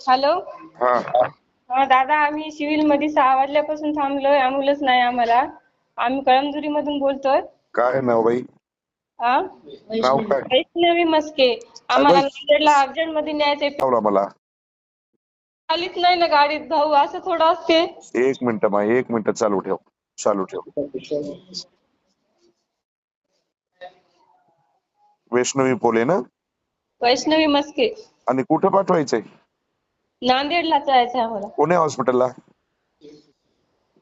Hello? हा. हा दादा आम्ही सिव्हिलमध्ये सहा वाजल्यापासून थांबलोय. ॲम्ब्युलन्स नाही आम्हाला. आम्ही कळमजुरी मधून बोलतोय. काय नाव बाई? हा नाव काय? वैष्णवी मस्के. आम्हाला नांदेडला अर्जंटमध्ये न्यायचंय. लावला मला. आलीच नाही ना गाडीत भाऊ. असं थोडं असते. एक मिनिट मा एक मिनिट चालू ठेव. चालू ठेव. वैष्णवी पोले ना? वैष्णवी मस्के. आणि कुठं पाठवायचंय? नांदेडला जायचंय आम्हाला. कोण्या हॉस्पिटलला?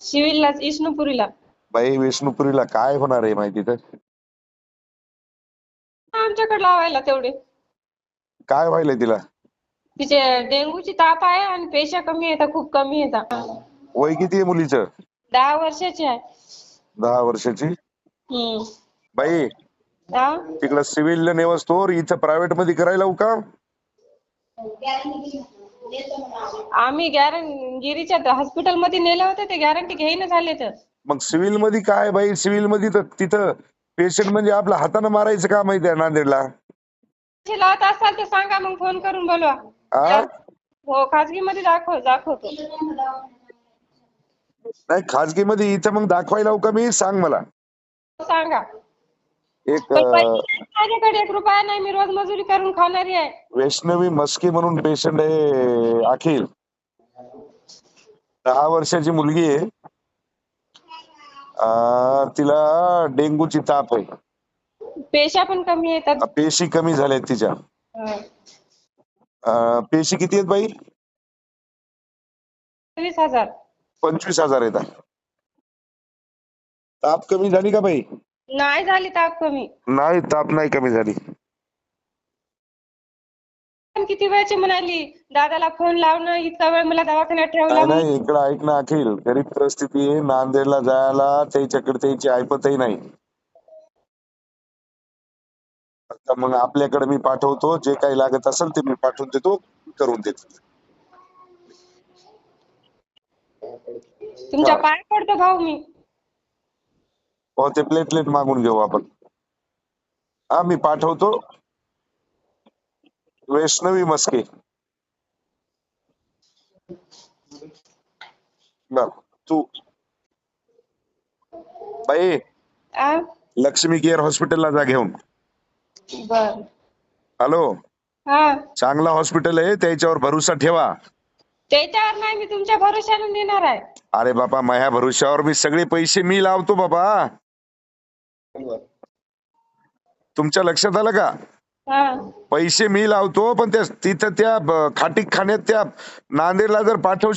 सिव्हिलला इष्णुपुरीला बाई विष्णुपुरीला काय होणार आहे माहिती तर? आमच्याकडे लावायला तेवढे. काय व्हायलंय तिला? तिचे डेंग्यूची ताप आहे आणि पेशा कमी येतात खूप कमी येतात वय किती आहे मुलीचं? दहा वर्षाची आहे. दहा वर्षाची? हम्म. बाई तिकडं सिव्हिलला नेवस तोर इथं प्रायव्हेटमध्ये करायला लावू का? आम्ही गॅरं गिरीच्या हॉस्पिटलमध्ये नेलं होतं ते गॅरंटी घेईन झाले तर. मग सिव्हिलमध्ये काय बाई? सिव्हिलमध्ये तर तिथं पेशंट म्हणजे आपल्या हातानं मारायचं का माहिती आहे नांदेडला. लावत असाल तर सांगा मग फोन करून बोलवा. आ? हो खाजगी मध्ये दाखव दाखवतो. नाही खाजगी मध्ये इथं मग दाखवायला लावू का मी? सांग मला. सांगा. एक माझ्याकडे एक रुपया नाही मी रोज मजुरी करून खाणारी आहे. वैष्णवी मस्के म्हणून पेशंट आहे अखिल. दहा वर्षाची मुलगी आहे. अं, तिला डेंग्यूची ताप आहे. पेशा पण कमी येतात पेशी कमी झाल्यात तिच्या. हा. पेशी किती आहेत बाई? वीस हजार. पंचवीस हजार आहेत. ताप कमी झाली का बाई? नाही झाली ताप कमी. नाही ताप नाही कमी झाली. पण किती वेळची म्हणाली दादाला फोन लावणं इतका वेळ मला दवाखान्यात ठेवला नाही नाही इकडं ऐक ना अखिल गरीब परिस्थिती आहे नांदेडला जायला त्याच्याकडे त्याची ऐपतही नाही. आता मग आपल्याकडे मी पाठवतो जे काही लागत असेल ते मी पाठवून देतो करून देतो. तुमच्या पाय पडतो भाऊ मी. हो ते प्लेटलेट मागून घेऊ आपण. हा मी पाठवतो. वैष्णवी मस्के. बर तू. बाई आ? लक्ष्मी केअर हॉस्पिटलला जा घेऊन. हॅलो? हा. चांगला हॉस्पिटल आहे त्याच्यावर भरोसा ठेवा. त्याच्यावर नाही मी तुमच्या भरोशाने देणार आहे. अरे बाबा माझ्या भरोश्यावर मी सगळे पैसे मी लावतो बाबा. तुमच्या लक्षात आलं का? पैसे मी लावतो पण त्या तिथं त्या ब- खाटी खाण्यात त्या नांदेडला जर पाठवशील